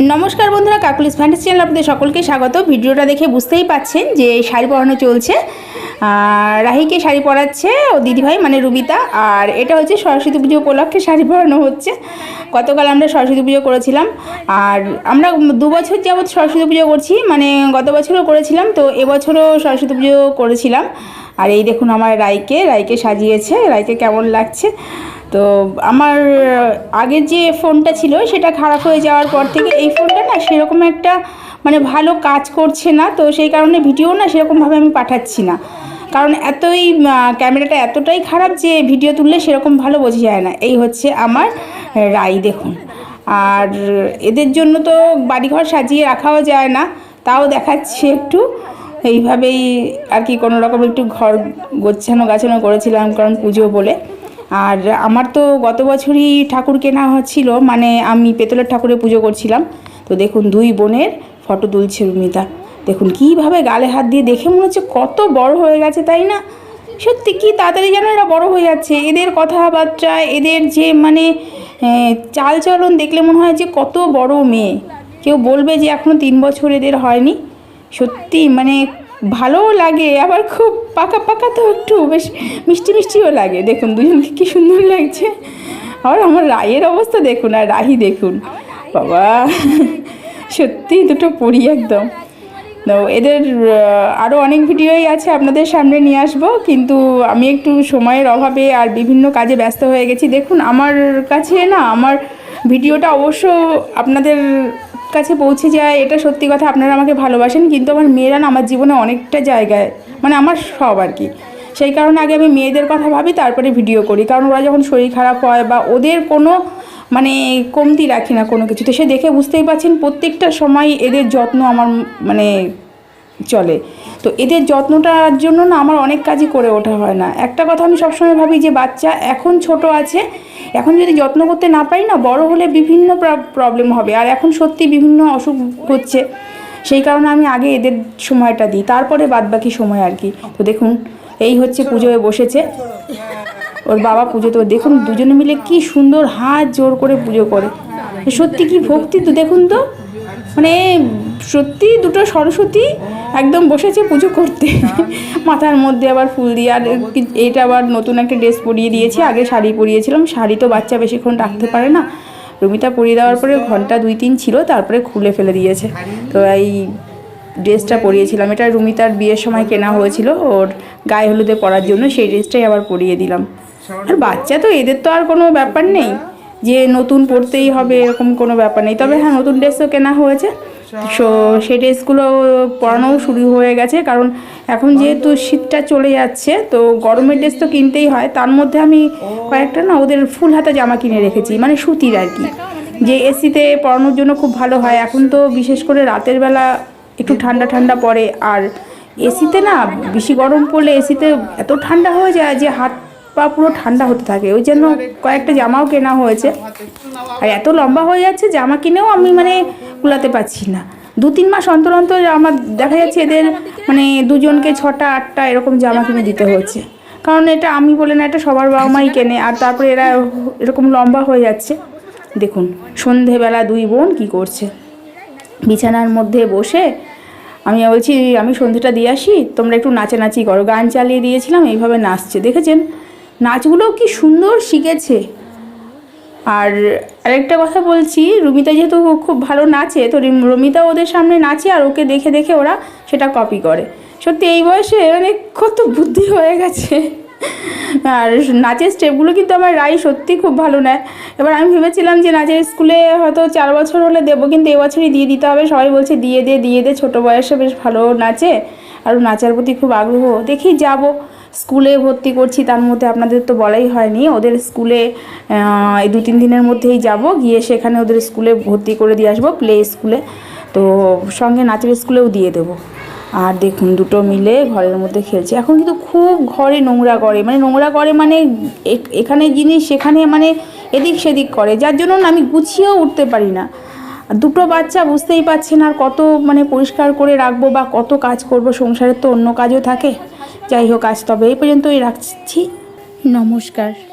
নমস্কার বন্ধুরা, Kokkalis fantasy channel আপনাদের সকলকে স্বাগত। ভিডিওটা দেখে বুঝতেই পাচ্ছেন যে শাড়ি পরানো চলছে। আর রাহিকে শাড়ি পরাচ্ছে ও দিদিভাই মানে রুবিতা, আর এটা হচ্ছে সরস্বতী পুজো উপলক্ষে শাড়ি পরানো হচ্ছে। গতকাল আমরা সরস্বতী পুজো করেছিলাম, আর আমরা দু বছর যাবৎ সরস্বতী পুজো করছি মানে গত বছরও করেছিলাম, তো এবছরও সরস্বতী পুজো করেছিলাম। আর এই দেখুন আমার রাইকে রাইকে সাজিয়েছে, রাইকে কেমন লাগছে। তো আমার, আগের যে ফোনটা ছিল সেটা খারাপ হয়ে যাওয়ার পর থেকে এই ফোনটা না সেরকম একটা মানে ভালো কাজ করছে না। তো সেই কারণে ভিডিও না সেরকমভাবে আমি পাঠাচ্ছি না। কারণ এতই ক্যামেরাটা এতটাই খারাপ যে ভিডিও তুললে সেরকম ভালো বোঝা যায় না। এই হচ্ছে আমার রাই দেখুন। আর এদের জন্য তো বাড়িঘর সাজিয়ে রাখাও যায় না। তাও দেখাচ্ছি একটু। এইভাবেই আর কি কোনো রকম একটু ঘর গোছানো গাছানো করেছিলাম কারণ পুজো বলে। আর আমার তো গত বছরই ঠাকুর কেনা হচ্ছিল মানে আমি পেতলের ঠাকুরে পুজো করছিলাম। তো দেখুন, দুই বোনের ফটো তুলছে রুমিতা। দেখুন, কীভাবে গালে হাত দিয়ে দেখে মনে হচ্ছে কত বড় হয়ে গেছে, তাই না? সত্যি কি তাড়াতাড়ি যেন এরা বড় হয়ে যাচ্ছে। এদের কথাবার্তা, এদের যে মানে চালচলন দেখলে মনে হয় যে কত বড় মেয়ে। কেউ বলবে যে এখনও তিন বছর এদের হয়নি। সত্যি মানে ভালোও লাগে, আবার খুব পাকা পাকা তো একটু বেশ মিষ্টি মিষ্টিও লাগে। দেখুন, দুজনকে কি সুন্দর লাগছে। আর আমার রায়ের অবস্থা দেখুন, আর রাহি দেখুন। বাবা, সত্যি দুটো পড়ি একদম। তো এদের আরও অনেক ভিডিওই আছে আপনাদের সামনে নিয়ে আসব, কিন্তু আমি একটু সময়ের অভাবে আর বিভিন্ন কাজে ব্যস্ত হয়ে গেছি। দেখুন, আমার কাছে না, আমার ভিডিওটা অবশ্য আপনাদের কাছে পৌঁছে যায়, এটা সত্যি কথা, আপনারা আমাকে ভালোবাসেন, কিন্তু আমার মেয়েরা না আমার জীবনে অনেকটা জায়গায় মানে আমার সব আর কি। সেই কারণে আগে আমি মেয়েদের কথা ভাবি, তারপরে ভিডিও করি, কারণ ওরা যখন শরীর খারাপ হয় বা ওদের কোনো মানে কমতি রাখি না কোনো কিছু তো সে দেখে বুঝতেই পারছেন প্রত্যেকটা সময় এদের যত্ন আমার মানে চলে। তো এদের যত্নটার জন্য না আমার অনেক কাজই করে ওঠা হয় না। একটা কথা আমি সবসময় ভাবি যে বাচ্চা এখন ছোট আছে এখন যদি যত্ন করতে না পারি না বড় হলে বিভিন্ন প্রবলেম হবে। আর এখন সত্যি বিভিন্ন অসুখ হচ্ছে। সেই কারণে আমি আগে এদের সময়টা দিই। তারপরে বাদবাকি সময় আর কি। তো দেখুন এই হচ্ছে পুজোয় বসেছে। ওর বাবা পুজো তো দেখুন দুজনে মিলে কি সুন্দর হাত জোর করে পুজো করে। সত্যি কি ভক্তি তো দেখুন তো। মানে সত্যি দুটো সরস্বতী একদম বসেছে পুজো করতে। মাথার মধ্যে আবার ফুল দিয়ে, আর এটা আবার নতুন একটা ড্রেস পরিয়ে দিয়েছি, আগে শাড়ি পরিয়েছিলাম, শাড়ি তো বাচ্চা বেশিক্ষণ রাখতে পারে না। রুমিতা পরিয়ে দেওয়ার পরে ঘণ্টা দুই তিন ছিল, তারপরে খুলে ফেলে দিয়েছে। তো এই ড্রেসটা পরিয়েছিলাম, এটা রুমিতার বিয়ের সময় কেনা হয়েছিল, ওর গায়ে হলুদে পরার জন্য সেই ড্রেসটাই আবার পরিয়ে দিলাম। আর বাচ্চা তো, এদের তো আর কোনো ব্যাপার নেই। যে নতুন পরতেই হবে এরকম কোনো ব্যাপার নেই। তবে হ্যাঁ নতুন ড্রেসও কেনা হয়েছে। সো সেই ড্রেসগুলো পরানোও শুরু হয়ে গেছে। কারণ এখন যেহেতু শীতটা চলে যাচ্ছে, তো গরমের ড্রেস তো কিনতেই হয়। তার মধ্যে আমি কয়েকটা না ওদের ফুল হাতা জামা কিনে রেখেছি মানে সুতির আর কি। যে এসিতে পরানোর জন্য খুব ভালো হয়। এখন তো বিশেষ করে রাতের বেলা একটু ঠান্ডা ঠান্ডা পড়ে। আর এসিতে না, বেশি গরম পড়লে এসিতে এত ঠান্ডা হয়ে যায় যে হাত পা পুরো ঠান্ডা হতে থাকে। ওই জন্য কয়েকটা জামাও কেনা হয়েছে। আর এত লম্বা হয়ে যাচ্ছে জামা কিনেও আমি মানে কুলাতে পারছি না। দু তিন মাস অন্তর অন্তর আমার দেখা যাচ্ছে এদের মানে দুজনকে ছটা আটটা এরকম জামা কিনে দিতে হচ্ছে। কারণ এটা আমি বলে না এটা সবার বাবা মাই কেনে আর তারপরে এরা এরকম লম্বা হয়ে যাচ্ছে। দেখুন সন্ধেবেলা দুই বোন কি করছে। বিছানার মধ্যে বসে আমি বলছি আমি সন্ধেটা দিয়ে আসি তোমরা একটু নাচানাচি করো। গান চালিয়ে দিয়েছিলাম এইভাবে নাচছে। দেখেছেন? নাচগুলোও কি সুন্দর শিখেছে। আর আরেকটা কথা বলছি, রুমিতা যেহেতু খুব ভালো নাচে, তো রিম- রুমিতা ওদের সামনে নাচে আর ওকে দেখে দেখে ওরা সেটা কপি করে। সত্যি এই বয়সে মানে কত বুদ্ধি হয়ে গেছে। আর নাচের স্টেপগুলো কিন্তু আমার রাই সত্যি খুব ভালো নেয়। এবার আমি ভেবেছিলাম যে নাচের স্কুলে হয়তো চার বছর হলে দেবো, কিন্তু এবছরই দিয়ে দিতে হবে। সবাই বলছে দিয়ে দে দিয়ে দে, ছোটো বয়সে বেশ ভালো নাচে। আর নাচার প্রতি খুব আগ্রহ। দেখি যাব। স্কুলে ভর্তি করছি, তার মধ্যে আপনাদের তো বলাই হয়নি। ওদের স্কুলে এই দু তিন দিনের মধ্যেই যাব। গিয়ে সেখানে ওদের স্কুলে ভর্তি করে দিয়ে আসব, প্লে স্কুলে। তো সঙ্গে নাচের স্কুলেও দিয়ে দেবো। আর দেখুন, দুটো মিলে ঘরের মধ্যে খেলছে। এখন কিন্তু খুব ঘরে নোংরা করে। মানে নোংরা করে মানে এখানে জিনিস, সেখানে মানে এদিক সেদিক করে। যার জন্য আমি গুছিয়েও উঠতে পারি না। দুটো বাচ্চা বুঝতেই পারছেন আর কত মানে পরিষ্কার করে রাখব বা কত কাজ করব সংসারের তো অন্য কাজও থাকে। যাই হোক, আজ তবে এই পর্যন্তই রাখছি। নমস্কার।